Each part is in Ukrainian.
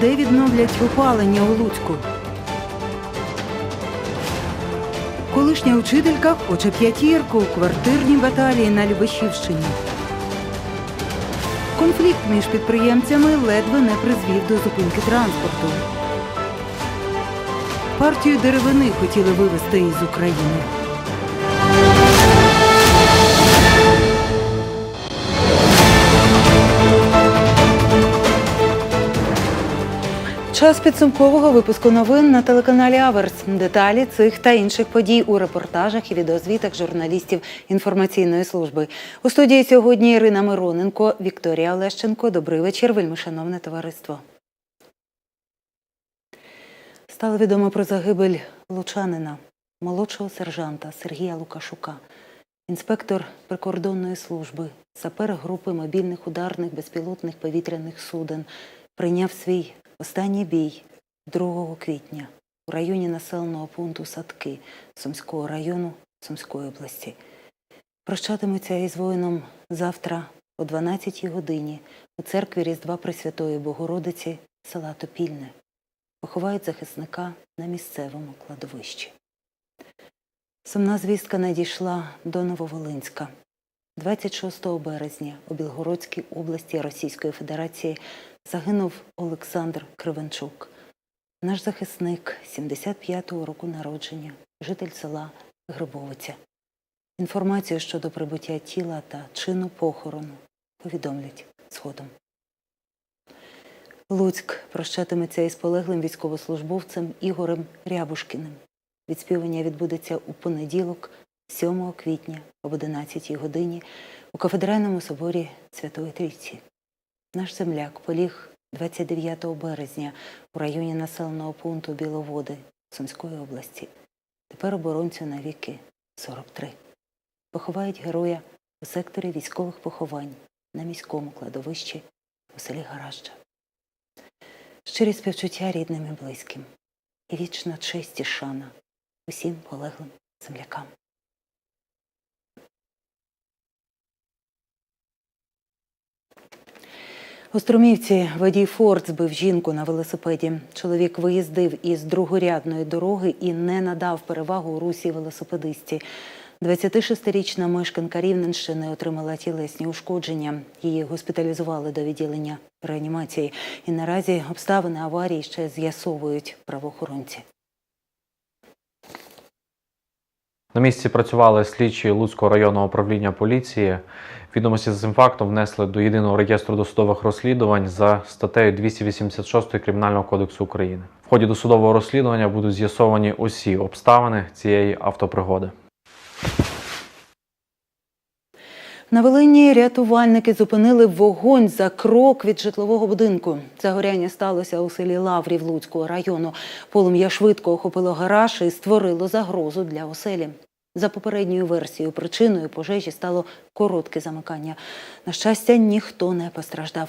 де відновлять опалення у Луцьку. Колишня учителька хоче п'ятірку у квартирній баталії на Любешівщині. Конфлікт між підприємцями ледве не призвів до зупинки транспорту. Партію деревини хотіли вивезти із України. Час підсумкового випуску новин на телеканалі Аверс. Деталі цих та інших подій у репортажах і відеозвітах журналістів інформаційної служби. У студії сьогодні Ірина Мироненко, Вікторія Олещенко. Добрий вечір, вельми шановне товариство. Стало відомо про загибель лучанина, молодшого сержанта Сергія Лукашука, інспектор прикордонної служби, сапер групи мобільних ударних безпілотних повітряних суден, прийняв свій останній бій 2 квітня у районі населеного пункту Садки Сумського району Сумської області. Прощатимуться із воїном завтра о 12 годині у церкві Різдва Пресвятої Богородиці села Топільне поховають захисника на місцевому кладовищі. Сумна звістка надійшла до Нововолинська. 26 березня у Білгородській області Російської Федерації загинув Олександр Кривенчук. Наш захисник 75-го року народження, житель села Грибовиця. Інформацію щодо прибуття тіла та чину похорону повідомлять згодом. Луцьк прощатиметься із полеглим військовослужбовцем Ігорем Рябушкіним. Відспівання відбудеться у понеділок, 7 квітня об 11 годині у кафедральному соборі Святої Трійці. Наш земляк поліг 29 березня у районі населеного пункту Біловоди Сумської області. Тепер оборонцю на віки 43. Поховають героя у секторі військових поховань на міському кладовищі у селі Гаражджа. Щирі співчуття рідним і близьким і вічна честь і шана усім полеглим землякам. У Струмівці водій Форд збив жінку на велосипеді. Чоловік виїздив із другорядної дороги і не надав перевагу русі велосипедисті. 26-річна мешканка Рівненщини отримала тілесні ушкодження. Її госпіталізували до відділення реанімації. І наразі обставини аварії ще з'ясовують правоохоронці. На місці працювали слідчі Луцького районного управління поліції. Відомості з цим фактом внесли до єдиного реєстру досудових розслідувань за статтею 286 Кримінального кодексу України. В ході досудового розслідування будуть з'ясовані усі обставини цієї автопригоди. На Волині рятувальники зупинили вогонь за крок від житлового будинку. Загоряння сталося у селі Лаврів Луцького району. Полум'я швидко охопило гараж і створило загрозу для оселі. За попередньою версією, причиною пожежі стало коротке замикання. На щастя, ніхто не постраждав.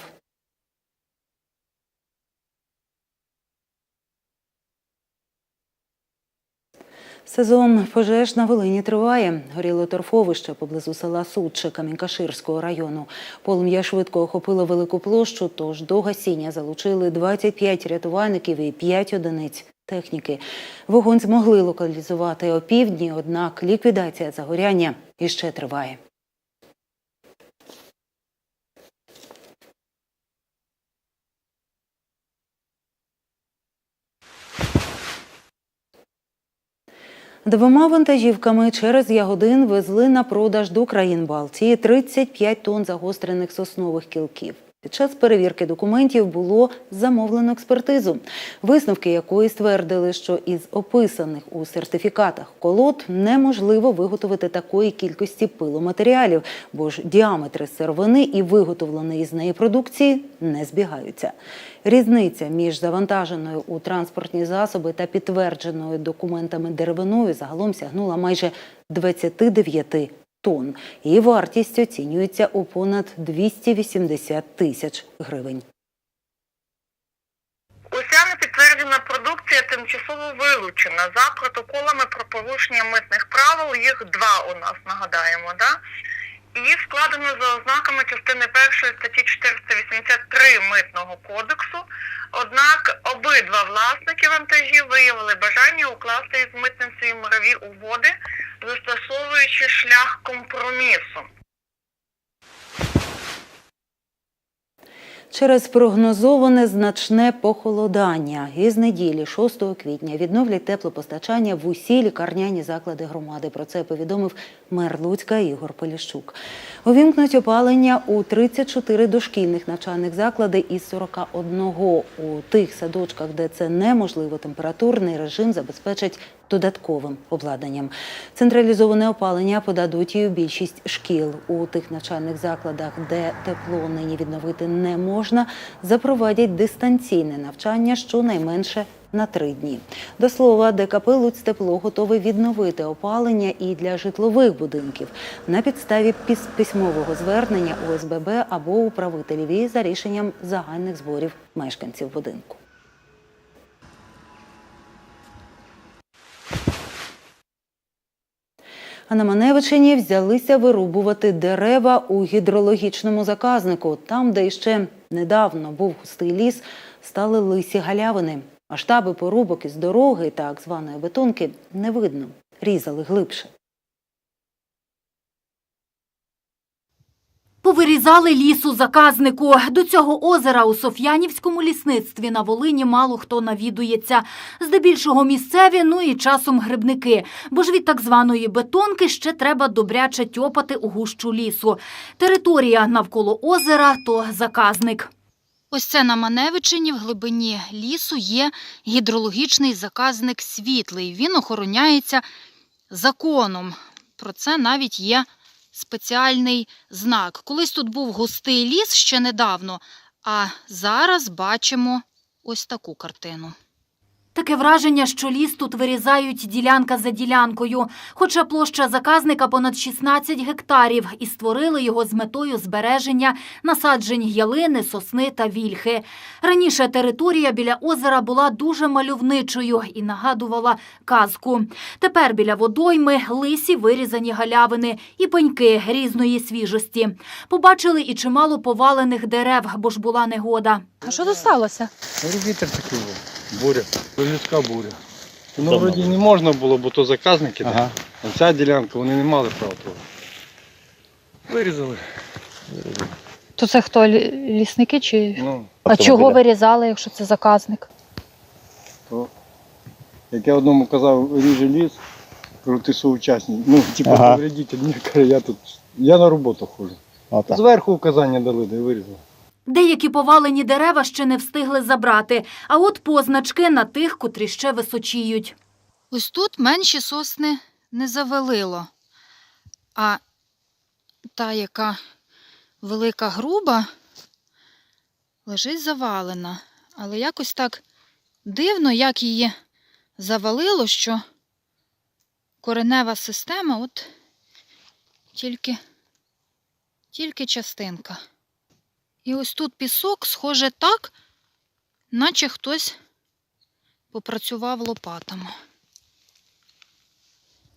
Сезон пожеж на Волині триває. Горіло торфовище поблизу села Судче Камінкаширського району. Полум'я швидко охопило велику площу, тож до гасіння залучили 25 рятувальників і 5 одиниць техніки. Вогонь змогли локалізувати опівдні, однак ліквідація загоряння іще триває. Двома вантажівками через Ягодин везли на продаж до країн Балтії 35 тонн загострених соснових кілків. Під час перевірки документів було замовлено експертизу, висновки якої ствердили, що із описаних у сертифікатах колод неможливо виготовити такої кількості пиломатеріалів, бо ж діаметри сировини і виготовленої з неї продукції не збігаються. Різниця між завантаженою у транспортні засоби та підтвердженою документами деревиною загалом сягнула майже 29 тонн. Її вартість оцінюється у понад 280 тисяч гривень. Уся непідтверджена продукція тимчасово вилучена за протоколами про порушення митних правил. Їх два у нас нагадаємо. Да? Її складено за ознаками частини першої статті 483 Митного кодексу. Однак обидва власники вантажів виявили бажання укласти із митницею мирові угоди, застосовуючи шлях компромісу. Через прогнозоване значне похолодання із неділі 6 квітня відновлять теплопостачання в усі лікарняні заклади громади. Про це повідомив мер Луцька Ігор Поліщук. Увімкнуть опалення у 34 дошкільних навчальних заклади із 41. У тих садочках, де це неможливо, температурний режим забезпечать додатковим обладнанням. Централізоване опалення подадуть і у більшість шкіл. У тих навчальних закладах, де тепло нині відновити не можна, запровадять дистанційне навчання щонайменше на три дні. До слова, ДКП «Луцьтепло» готовий відновити опалення і для житлових будинків на підставі письмового звернення ОСББ або управителів і за рішенням загальних зборів мешканців будинку. А на Маневичині взялися вирубувати дерева у гідрологічному заказнику. Там, де іще недавно був густий ліс, стали лисі галявини. Масштаби порубок із дороги так званої бетонки не видно. Різали глибше. Повирізали ліс у заказнику. До цього озера у Соф'янівському лісництві на Волині мало хто навідується. Здебільшого місцеві, ну і часом грибники. Бо ж від так званої бетонки ще треба добряче тьопати у гущу лісу. Територія навколо озера то заказник. Ось це на Маневичині в глибині лісу є гідрологічний заказник світлий. Він охороняється законом. Про це навіть є спеціальний знак. Колись тут був густий ліс ще недавно, а зараз бачимо ось таку картину. Таке враження, що ліс тут вирізають ділянка за ділянкою, хоча площа заказника понад 16 гектарів, і створили його з метою збереження насаджень ялини, сосни та вільхи. Раніше територія біля озера була дуже мальовничою і нагадувала казку. Тепер біля водойми лисі вирізані галявини і пеньки різної свіжості. Побачили і чимало повалених дерев, бо ж була негода. А що тут сталося? Ну, Вітер такий був. Буря. Людська буря. Ну, вроді не можна було, бо то заказники. Ага. А ця ділянка, вони не мали права того. Вирізали. То це хто лі- лісники чи. Ну, А чого вирізали, якщо це заказник? то, як я одному казав, ріже ліс, кажу, ти соучасник. Ну, типу, Ага. не каже, я тут. Я на роботу ходжу. Отак. Зверху указання дали, де вирізали. Деякі повалені дерева ще не встигли забрати, а от позначки на тих, котрі ще височіють. Ось тут менші сосни не завалило, а та, яка велика груба, лежить завалена. Але якось так дивно, як її завалило, що коренева система от тільки, тільки частинка. І ось тут пісок схоже так, наче хтось попрацював лопатами.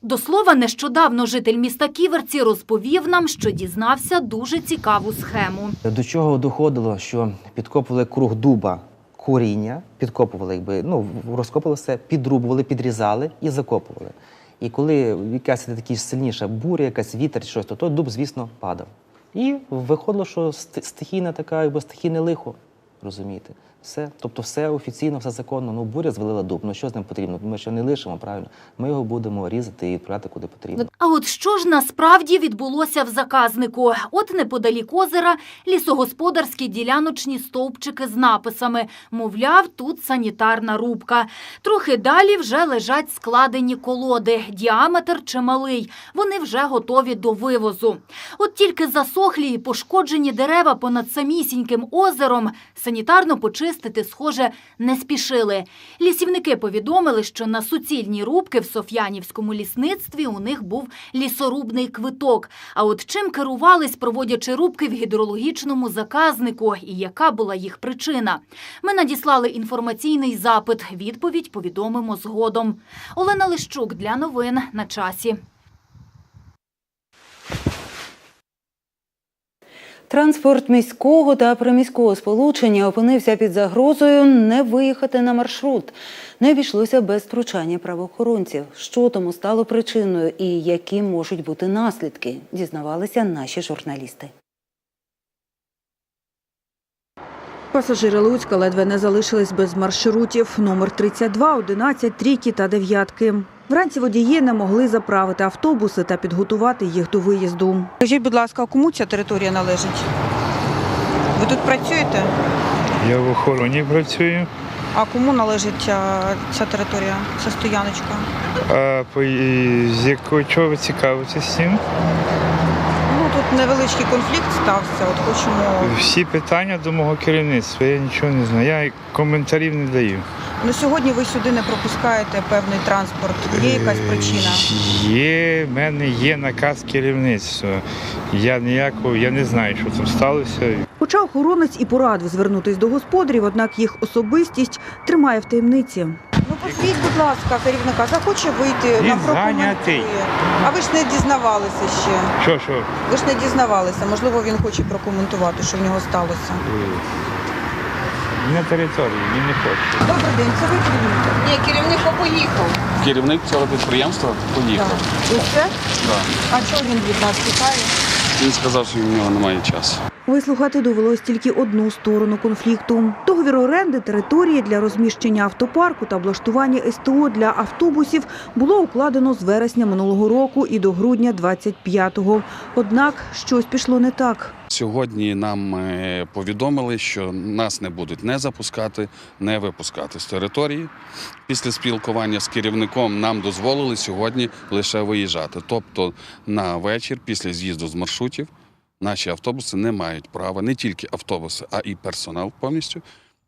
До слова, нещодавно житель міста Ківерці розповів нам, що дізнався дуже цікаву схему. До чого доходило, що підкопували круг дуба коріння, підкопували, якби, ну, розкопували все, підрубували, підрізали і закопували. І коли якась така сильніша буря, якась вітер, щось, то той дуб, звісно, падав. І виходило, що стихійна така, якби стихійне лихо, розумієте? Все, тобто все офіційно, все законно. Ну, буря звалила дуб. Ну що з ним потрібно? Ми що не лишимо, правильно? Ми його будемо різати і відправляти куди потрібно. А от що ж насправді відбулося в заказнику? От неподалік озера лісогосподарські діляночні стовпчики з написами. Мовляв, тут санітарна рубка. Трохи далі вже лежать складені колоди. Діаметр чималий. Вони вже готові до вивозу. От тільки засохлі і пошкоджені дерева понад самісіньким озером санітарно почистити, схоже, не спішили. Лісівники повідомили, що на суцільні рубки в Соф'янівському лісництві у них був лісорубний квиток. А от чим керувались, проводячи рубки в гідрологічному заказнику, і яка була їх причина? Ми надіслали інформаційний запит. Відповідь повідомимо згодом. Олена Лищук для новин на часі. Транспорт міського та приміського сполучення опинився під загрозою не виїхати на маршрут. Не обійшлося без втручання правоохоронців. Що тому стало причиною і які можуть бути наслідки, дізнавалися наші журналісти. Пасажири Луцька ледве не залишились без маршрутів номер 32, 11, трійки та дев'ятки. Вранці водії не могли заправити автобуси та підготувати їх до виїзду. Скажіть, будь ласка, кому ця територія належить? Ви тут працюєте? Я в охороні працюю, А кому належить ця, ця територія, ця стояночка? а по, з якого чого ви цікавитесь цим? Невеличкий конфлікт стався. От хочемо. Всі питання до мого керівництва, я нічого не знаю. Я коментарів не даю. Ну сьогодні ви сюди не пропускаєте певний транспорт. Є якась причина? Є, в мене є наказ керівництва. Я ніякого, я не знаю, що там сталося. Хоча охоронець і порадив звернутись до господарів, однак їх особистість тримає в таємниці. Ну, будь ласка, керівника захоче вийти Він на прокоментує. зайнятий. А ви ж не дізнавалися ще. Що, що? Ви ж не дізнавалися. Можливо, він хоче прокоментувати, що в нього сталося. На території, він не хоче. Добрий день, це ви керівник? Ні, керівник поїхав. Керівник цього підприємства поїхав. Ви все? Да. А чого він від нас тікає? Він сказав, що в нього немає часу. Вислухати довелось тільки одну сторону конфлікту. Договір оренди території для розміщення автопарку та облаштування СТО для автобусів було укладено з вересня минулого року і до грудня 25-го. Однак щось пішло не так. Сьогодні нам е, повідомили, що нас не будуть не запускати, не випускати з території. Після спілкування з керівником нам дозволили сьогодні лише виїжджати. Тобто на вечір, після з'їзду з маршрутів, наші автобуси не мають права, не тільки автобуси, а і персонал повністю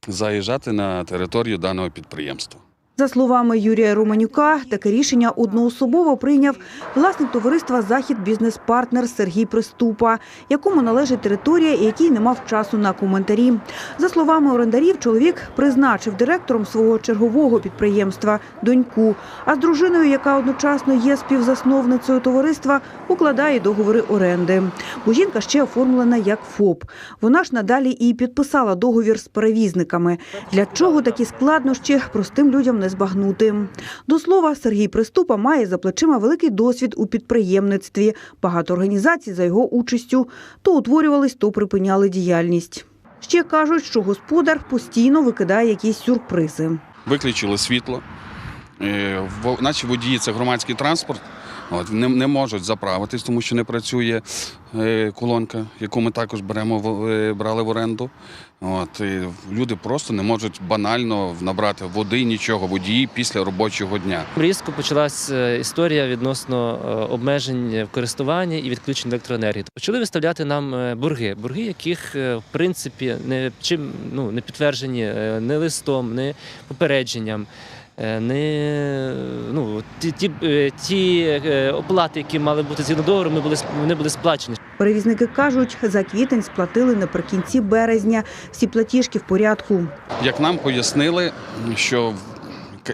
заїжджати на територію даного підприємства. За словами Юрія Романюка, таке рішення одноособово прийняв власник товариства Захід бізнес-партнер Сергій Приступа, якому належить територія який не мав часу на коментарі. За словами орендарів, чоловік призначив директором свого чергового підприємства доньку. А з дружиною, яка одночасно є співзасновницею товариства, укладає договори оренди. Бо жінка ще оформлена як ФОП. Вона ж надалі і підписала договір з перевізниками. Для чого такі складнощі простим людям не збагнути. До слова, Сергій Приступа має за плечима великий досвід у підприємництві. Багато організацій за його участю то утворювались, то припиняли діяльність. Ще кажуть, що господар постійно викидає якісь сюрпризи. Виключили світло. Е, Наші водії це громадський транспорт. От, не, не можуть заправитись, тому що не працює е, колонка, яку ми також беремо в- е, брали в оренду. От, і люди просто не можуть банально набрати води, нічого, водії після робочого дня. Різко почалась е, історія відносно е, обмежень в користуванні і відключень електроенергії. Почали виставляти нам е, борги, борги, яких в принципі не чим ну не підтверджені не листом, не попередженням. Е, Не ну ті, ті, е, ті е, оплати, які мали бути згідно договору, ми були вони були сплачені. Перевізники кажуть, за квітень сплатили наприкінці березня. Всі платіжки в порядку. Як нам пояснили, що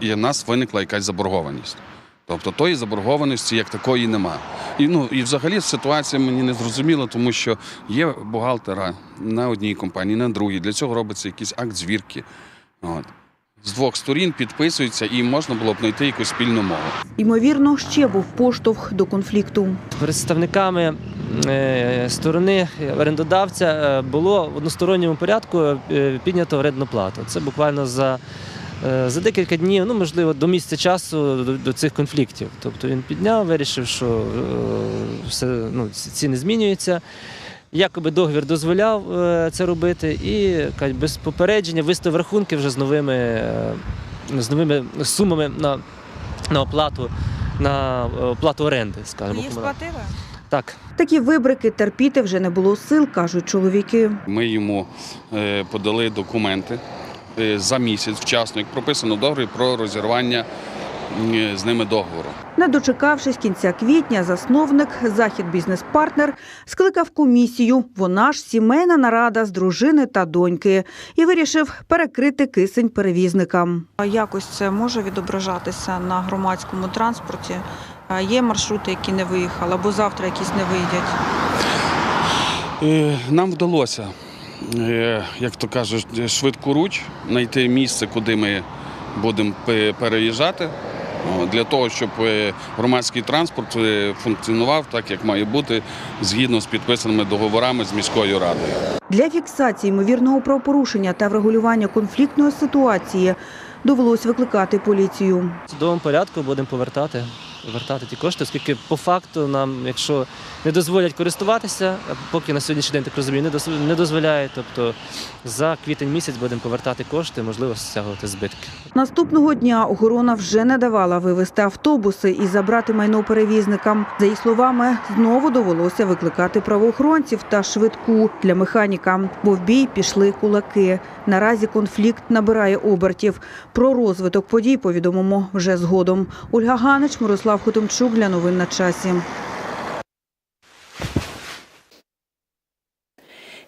в нас виникла якась заборгованість. Тобто тої заборгованості як такої нема. І ну і взагалі ситуація мені не зрозуміла, тому що є бухгалтера на одній компанії, на другій. Для цього робиться якийсь акт звірки. От. З двох сторін підписується і можна було б знайти якусь спільну мову. Ймовірно, ще був поштовх до конфлікту. Представниками е, сторони орендодавця е, було в односторонньому порядку е, піднято орендну плату. Це буквально за, за декілька днів, ну можливо, до місця часу до, до цих конфліктів. Тобто він підняв, вирішив, що е, все ну, ціни змінюються. Якоби договір дозволяв е, це робити, і кажуть, без попередження виставив рахунки вже з новими, е, з новими сумами на, на оплату на е, оплату оренди, скажімо. комунальної. Так. Такі вибрики терпіти вже не було сил, кажуть чоловіки. Ми йому подали документи за місяць вчасно, як прописано в договорі про розірвання з ними договору. Не дочекавшись кінця квітня, засновник Захід бізнес-партнер скликав комісію. Вона ж сімейна нарада з дружини та доньки і вирішив перекрити кисень перевізникам. Якось це може відображатися на громадському транспорті. Є маршрути, які не виїхали, або завтра якісь не вийдять. Е, Нам вдалося, е, як то кажуть, швидкоруч знайти місце, куди ми будемо переїжджати. Для того, щоб е, громадський транспорт е, функціонував так, як має бути, згідно з підписаними договорами з міською радою. Для фіксації ймовірного правопорушення та врегулювання конфліктної ситуації довелось викликати поліцію. В судовому порядку будемо повертати, повертати ті кошти, оскільки по факту нам, якщо не дозволять користуватися, поки на сьогоднішній день так розумію, не доз- не дозволяють. Тобто за квітень місяць будемо повертати кошти, можливо, стягувати збитки. Наступного дня охорона вже не давала вивезти автобуси і забрати майно перевізникам. За їх словами, знову довелося викликати правоохоронців та швидку для механіка, бо в бій пішли кулаки. Наразі конфлікт набирає обертів. Про розвиток подій повідомимо вже згодом. Ольга Ганич, Мирослав Хотимчук для новин на часі.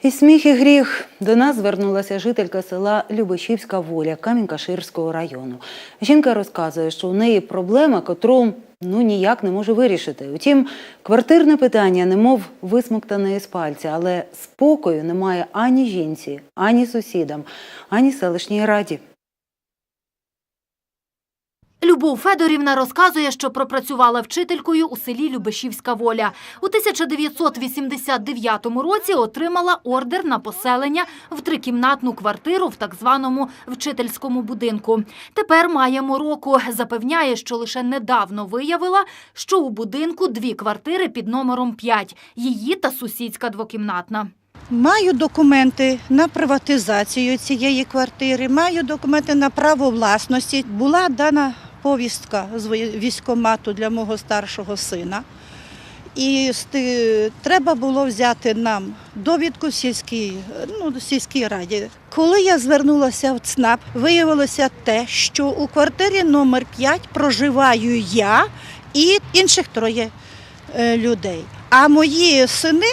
І сміх і гріх до нас звернулася жителька села Любешівська воля Камінь-Каширського району. Жінка розказує, що у неї проблема, котру ну ніяк не може вирішити. Утім, квартирне питання немов висмоктане із пальця, але спокою немає ані жінці, ані сусідам, ані селищній раді. Любов Федорівна розказує, що пропрацювала вчителькою у селі Любешівська воля. У 1989 році отримала ордер на поселення в трикімнатну квартиру в так званому вчительському будинку. Тепер має мороку. Запевняє, що лише недавно виявила, що у будинку дві квартири під номером 5 – її та сусідська двокімнатна. Маю документи на приватизацію цієї квартири, маю документи на право власності. Була дана повістка з військкомату для мого старшого сина. І треба було взяти нам довідку в сільській, ну, сільській раді. Коли я звернулася в ЦНАП, виявилося те, що у квартирі номер 5 проживаю я і інших троє е, людей. А мої сини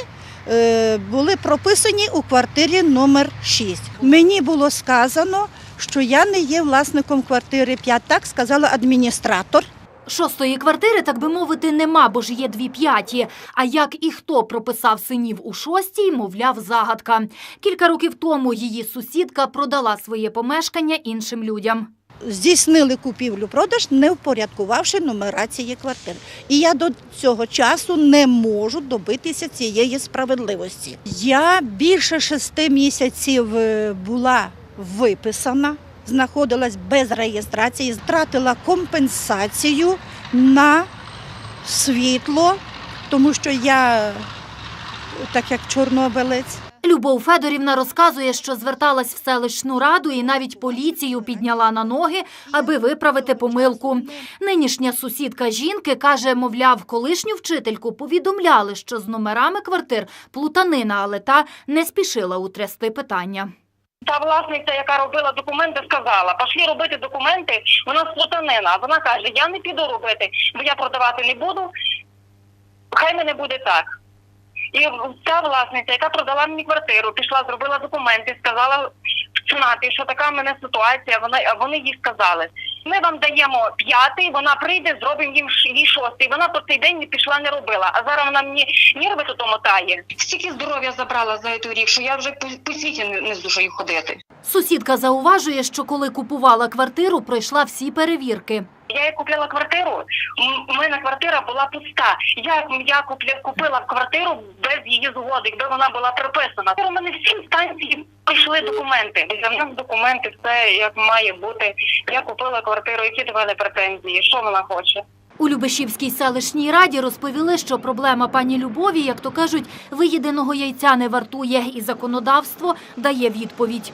е, були прописані у квартирі номер 6. Мені було сказано, що я не є власником квартири 5, так сказала адміністратор. Шостої квартири, так би мовити, нема, бо ж є дві п'яті. А як і хто прописав синів у шостій, мовляв, загадка. Кілька років тому її сусідка продала своє помешкання іншим людям. Здійснили купівлю-продаж, не впорядкувавши нумерації квартир. І я до цього часу не можу добитися цієї справедливості. Я більше шести місяців е, була виписана, знаходилась без реєстрації, втратила компенсацію на світло, тому що я так як чорнобилець. Любов Федорівна розказує, що зверталась в селищну раду і навіть поліцію підняла на ноги, аби виправити помилку. Нинішня сусідка жінки каже, мовляв, колишню вчительку повідомляли, що з номерами квартир плутанина, але та не спішила утрясти питання. Та власниця, яка робила документи, сказала, пошли робити документи, вона сплутанина. Вона каже, я не піду робити, бо я продавати не буду, хай мене буде так. І ця власниця, яка продала мені квартиру, пішла, зробила документи, сказала в ЦНАПі, що така в мене ситуація, вона, вони їй сказали. Ми вам даємо п'ятий, вона прийде, зробимо їм їй шостий. Вона по цей день не пішла, не робила. А зараз вона мені нерви тут мотає. Стільки здоров'я забрала за цей рік, що я вже по, по світі не, не здужаю ходити. Сусідка зауважує, що коли купувала квартиру, пройшла всі перевірки. Я як купила квартиру, у мене квартира була пуста. Я, я купля, купила квартиру без її згоди, якби вона була приписана. У мене всі інстанції прийшли документи. За нас документи, все як має бути. Я купила квартиру, які до мене претензії, що вона хоче. У Любешівській селищній раді розповіли, що проблема пані Любові, як то кажуть, виїденого яйця не вартує, і законодавство дає відповідь.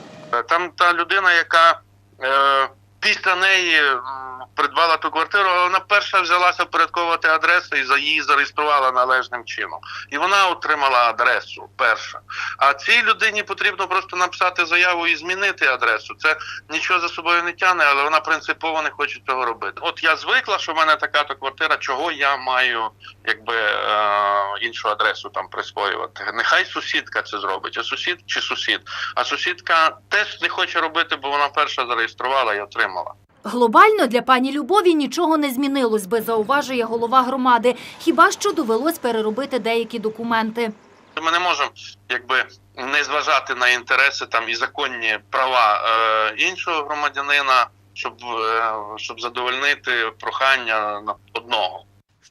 Там та людина, яка е, після неї придбала ту квартиру, але вона перша взялася впорядковувати адресу і за її зареєструвала належним чином. І вона отримала адресу перша. А цій людині потрібно просто написати заяву і змінити адресу. Це нічого за собою не тягне, але вона принципово не хоче цього робити. От я звикла, що в мене така то квартира, чого я маю якби е, іншу адресу там присвоювати. Нехай сусідка це зробить, а сусід чи сусід. А сусідка теж не хоче робити, бо вона перша зареєструвала і отримала. Глобально для пані Любові нічого не змінилось, би зауважує голова громади. Хіба що довелось переробити деякі документи. ми не можемо якби не зважати на інтереси там і законні права е, іншого громадянина, щоб, е, щоб задовольнити прохання на одного.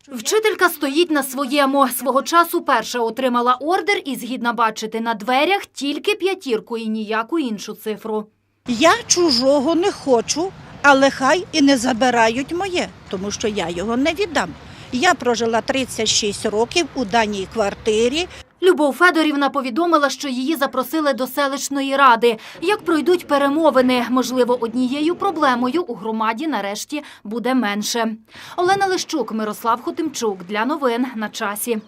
Вчителька стоїть на своєму. Свого часу перша отримала ордер і згідна бачити на дверях тільки п'ятірку і ніяку іншу цифру. Я чужого не хочу, але хай і не забирають моє, тому що я його не віддам. Я прожила 36 років у даній квартирі. Любов Федорівна повідомила, що її запросили до селищної ради. Як пройдуть перемовини, можливо, однією проблемою у громаді нарешті буде менше. Олена Лищук, Мирослав Хотимчук. Для новин на часі.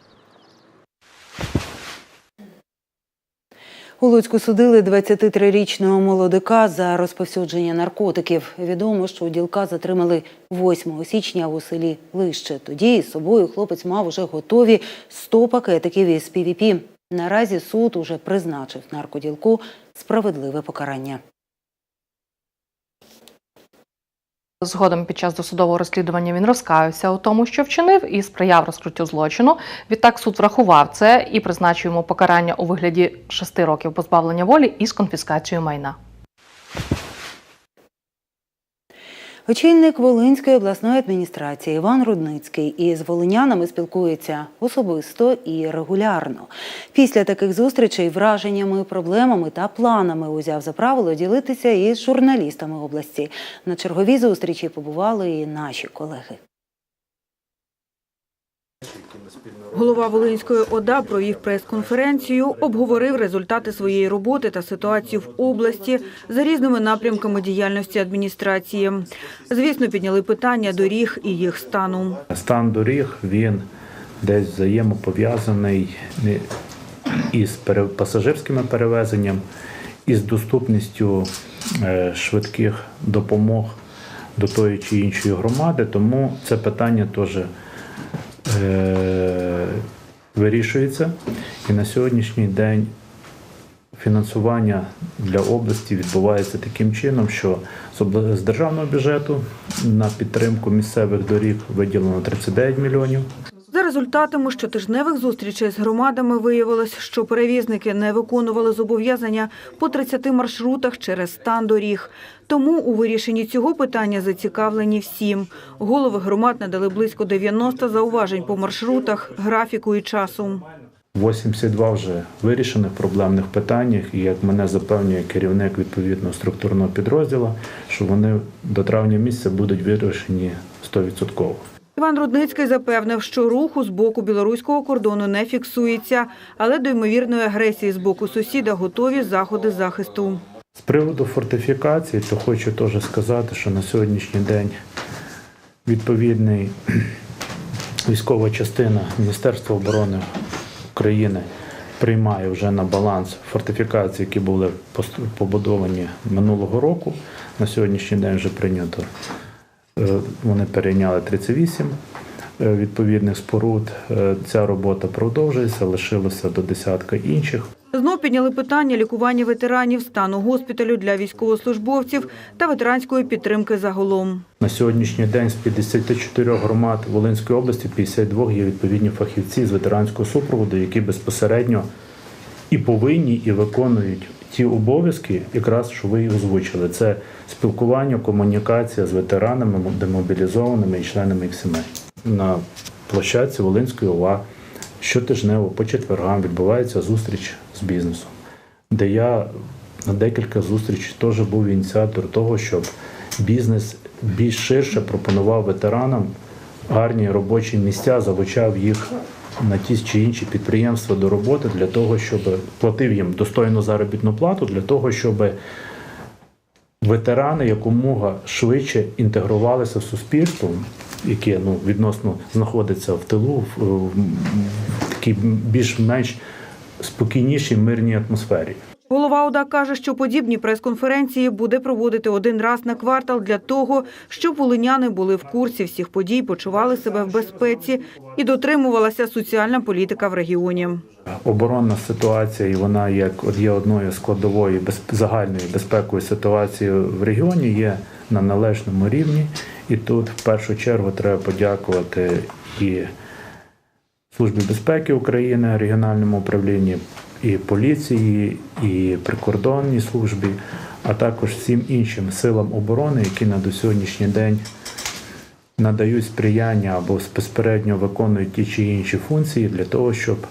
У Луцьку судили 23-річного молодика за розповсюдження наркотиків. Відомо, що ділка затримали 8 січня у селі Лище. Тоді з собою хлопець мав уже готові 100 пакетиків із ПВП. Наразі суд уже призначив наркоділку справедливе покарання. Згодом під час досудового розслідування він розкаявся у тому, що вчинив, і сприяв розкриттю злочину. Відтак суд врахував це і призначив йому покарання у вигляді шести років позбавлення волі із конфіскацією майна. Очільник Волинської обласної адміністрації Іван Рудницький із волинянами спілкується особисто і регулярно. Після таких зустрічей враженнями, проблемами та планами узяв за правило ділитися із журналістами області. На черговій зустрічі побували і наші колеги. Голова Волинської ОДА провів прес-конференцію, обговорив результати своєї роботи та ситуацію в області за різними напрямками діяльності адміністрації. Звісно, підняли питання доріг і їх стану. Стан доріг він десь взаємопов'язаний із пасажирськими перевезенням, із доступністю е, швидких допомог до тої чи іншої громади. Тому це питання теж е, вирішується. І на сьогоднішній день фінансування для області відбувається таким чином, що з державного бюджету на підтримку місцевих доріг виділено 39 мільйонів. Результатами щотижневих зустрічей з громадами виявилось, що перевізники не виконували зобов'язання по 30 маршрутах через стан доріг. Тому у вирішенні цього питання зацікавлені всім. Голови громад надали близько 90 зауважень по маршрутах, графіку і часу. 82 вже вирішених проблемних питаннях, і як мене запевнює керівник відповідного структурного підрозділу, що вони до травня місяця будуть вирішені 100%. Іван Рудницький запевнив, що руху з боку білоруського кордону не фіксується, але до ймовірної агресії з боку сусіда готові заходи захисту. З приводу фортифікації, то хочу теж сказати, що на сьогоднішній день відповідний військова частина Міністерства оборони України приймає вже на баланс фортифікації, які були побудовані минулого року. На сьогоднішній день вже прийнято. Е, Вони перейняли 38 е, відповідних споруд. Е, Ця робота продовжується, лишилося до десятка інших. Знов підняли питання лікування ветеранів, стану госпіталю для військовослужбовців та ветеранської підтримки загалом. На сьогоднішній день з 54 громад Волинської області 52 є відповідні фахівці з ветеранського супроводу, які безпосередньо і повинні, і виконують ті обов'язки, якраз що ви озвучили. Це спілкування, комунікація з ветеранами, демобілізованими і членами їх сімей. На площадці Волинської ОВА щотижнево по четвергам відбувається зустріч з бізнесом, де я на декілька зустрічей теж був ініціатор того, щоб бізнес більш ширше пропонував ветеранам гарні робочі місця, залучав їх на ті чи інші підприємства до роботи для того, щоб платив їм достойну заробітну плату, для того, щоб ветерани якомога швидше інтегрувалися в суспільство, яке ну, відносно знаходиться в тилу, в, в такій більш-менш спокійнішій мирній атмосфері. Голова ОДА каже, що подібні прес-конференції буде проводити один раз на квартал для того, щоб волиняни були в курсі всіх подій, почували себе в безпеці і дотримувалася соціальна політика в регіоні. Оборонна ситуація, і вона як є одною з складової загальної безпекової ситуації в регіоні, є на належному рівні. І тут в першу чергу треба подякувати і Службі безпеки України, регіональному управлінні і поліції, і прикордонній службі, а також всім іншим силам оборони, які на до сьогоднішній день надають сприяння або безпосередньо виконують ті чи інші функції для того, щоб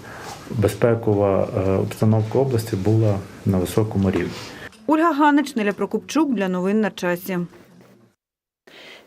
безпекова е, обстановка області була на високому рівні. Ольга Ганич, Неля Прокопчук для новин на часі.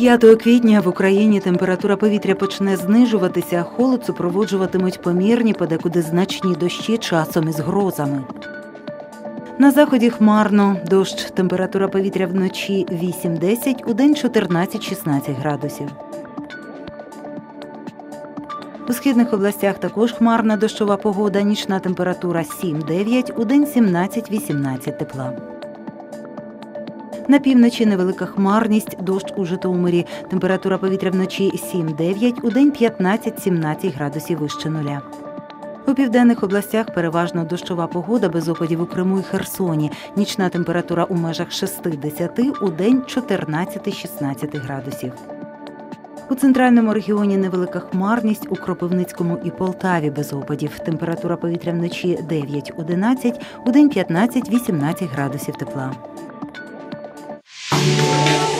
П'ятого квітня в Україні температура повітря почне знижуватися, холод супроводжуватимуть помірні, подекуди значні дощі часом із грозами. На заході хмарно, дощ, температура повітря вночі 8-10, удень 14-16 градусів. У східних областях також хмарна дощова погода, нічна температура 7-9, удень 17-18 тепла. На півночі невелика хмарність, дощ у Житомирі. Температура повітря вночі 7-9, удень 15-17 градусів вище нуля. У південних областях переважно дощова погода без опадів у Криму і Херсоні. Нічна температура у межах 6-10, удень 14-16 градусів. У центральному регіоні невелика хмарність у Кропивницькому і Полтаві без опадів. Температура повітря вночі 9-11, удень 15-18 градусів тепла. Música